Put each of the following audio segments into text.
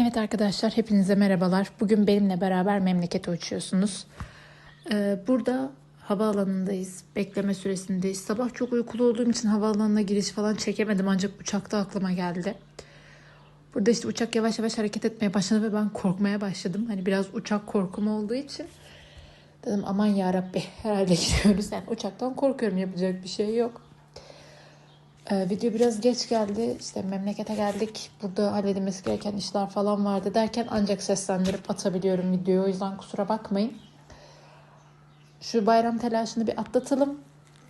Evet arkadaşlar hepinize merhabalar. Bugün benimle beraber memlekete uçuyorsunuz. Ee, burada havaalanındayız. Bekleme süresindeyiz. Sabah çok uykulu olduğum için havaalanına giriş falan çekemedim ancak uçakta aklıma geldi. Burada işte uçak yavaş yavaş hareket etmeye başladı ve ben korkmaya başladım. Hani biraz uçak korkum olduğu için dedim aman ya Rabbi herhalde gidiyoruz. Yani uçaktan korkuyorum yapacak bir şey yok. Ee, video biraz geç geldi. İşte memlekete geldik. Burada halledilmesi gereken işler falan vardı derken ancak seslendirip atabiliyorum videoyu. O yüzden kusura bakmayın. Şu bayram telaşını bir atlatalım.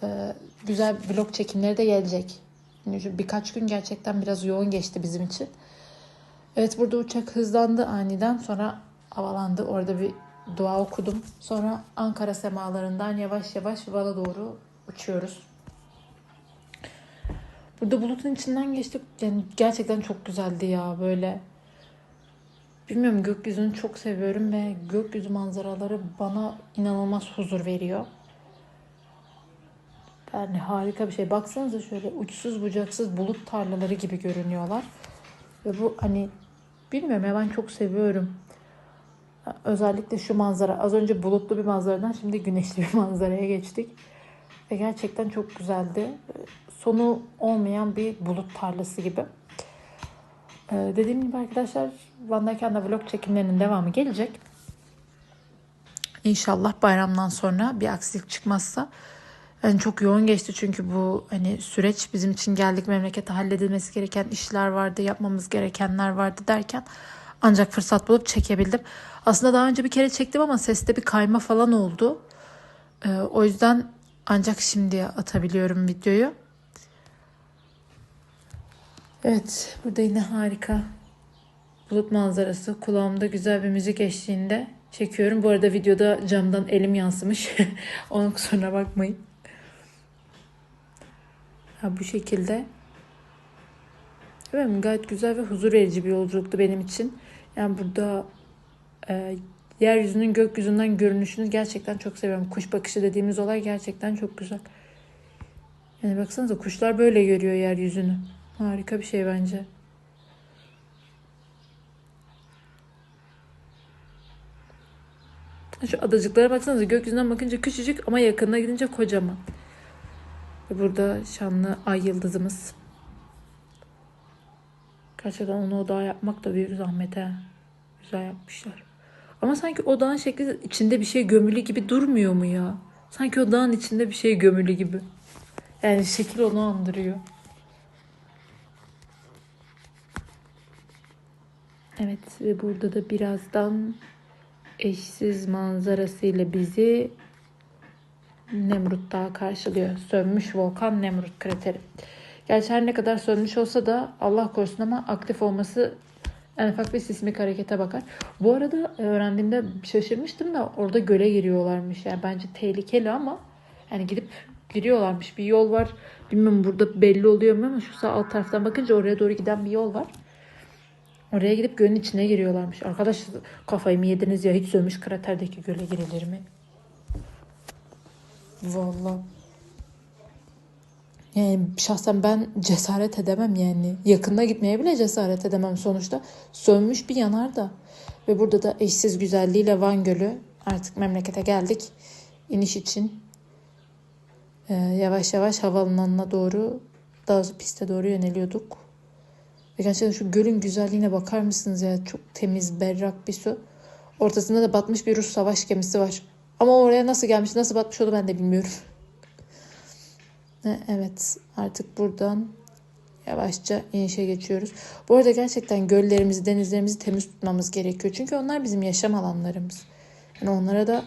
Ee, güzel vlog çekimleri de gelecek. Yani şu birkaç gün gerçekten biraz yoğun geçti bizim için. Evet burada uçak hızlandı aniden. Sonra havalandı. Orada bir dua okudum. Sonra Ankara semalarından yavaş yavaş Van'a doğru uçuyoruz. Burada bulutun içinden geçtik. Yani gerçekten çok güzeldi ya böyle. Bilmiyorum gökyüzünü çok seviyorum ve gökyüzü manzaraları bana inanılmaz huzur veriyor. Yani harika bir şey. Baksanıza şöyle uçsuz bucaksız bulut tarlaları gibi görünüyorlar. Ve bu hani bilmiyorum ya ben çok seviyorum. Özellikle şu manzara. Az önce bulutlu bir manzaradan şimdi güneşli bir manzaraya geçtik. Ve gerçekten çok güzeldi. Sonu olmayan bir bulut tarlası gibi. Ee, dediğim gibi arkadaşlar Van'dayken de vlog çekimlerinin devamı gelecek. İnşallah bayramdan sonra bir aksilik çıkmazsa. Yani çok yoğun geçti çünkü bu hani süreç bizim için geldik memlekete halledilmesi gereken işler vardı, yapmamız gerekenler vardı derken ancak fırsat bulup çekebildim. Aslında daha önce bir kere çektim ama seste bir kayma falan oldu. Ee, o yüzden ancak şimdi atabiliyorum videoyu. Evet, burada yine harika bulut manzarası. Kulağımda güzel bir müzik eşliğinde çekiyorum. Bu arada videoda camdan elim yansımış. Onun kusuruna bakmayın. Ha, bu şekilde. Evet, gayet güzel ve huzur verici bir yolculuktu benim için. Yani burada e, yeryüzünün gökyüzünden görünüşünü gerçekten çok seviyorum. Kuş bakışı dediğimiz olay gerçekten çok güzel. Yani baksanıza kuşlar böyle görüyor yeryüzünü. Harika bir şey bence. Şu adacıklara baksanıza gökyüzünden bakınca küçücük ama yakınına gidince kocaman. Burada şanlı ay yıldızımız. Gerçekten onu odağa yapmak da büyük zahmet ha. Güzel yapmışlar. Ama sanki odağın şekli içinde bir şey gömülü gibi durmuyor mu ya? Sanki odağın içinde bir şey gömülü gibi. Yani şekil onu andırıyor. Evet ve burada da birazdan eşsiz manzarasıyla bizi Nemrut Dağı karşılıyor. Sönmüş volkan Nemrut krateri. Gerçi her ne kadar sönmüş olsa da Allah korusun ama aktif olması en ufak bir sismik harekete bakar. Bu arada öğrendiğimde şaşırmıştım da orada göle giriyorlarmış. Yani bence tehlikeli ama yani gidip giriyorlarmış. Bir yol var. Bilmiyorum burada belli oluyor mu ama şu sağ alt taraftan bakınca oraya doğru giden bir yol var. Oraya gidip gölün içine giriyorlarmış. Arkadaş kafayı mı yediniz ya hiç sönmüş kraterdeki göle girilir mi? Vallahi. Yani şahsen ben cesaret edemem yani. Yakında gitmeye bile cesaret edemem sonuçta. Sönmüş bir yanar da. Ve burada da eşsiz güzelliğiyle Van Gölü. Artık memlekete geldik. İniş için. Ee, yavaş yavaş havaalanına doğru, daha piste doğru yöneliyorduk. Ve gerçekten şu gölün güzelliğine bakar mısınız ya? Çok temiz, berrak bir su. Ortasında da batmış bir Rus savaş gemisi var. Ama oraya nasıl gelmiş, nasıl batmış onu ben de bilmiyorum. Evet artık buradan yavaşça inişe geçiyoruz. Bu arada gerçekten göllerimizi, denizlerimizi temiz tutmamız gerekiyor. Çünkü onlar bizim yaşam alanlarımız. Yani onlara da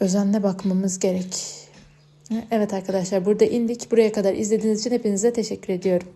özenle bakmamız gerek. Evet arkadaşlar burada indik. Buraya kadar izlediğiniz için hepinize teşekkür ediyorum.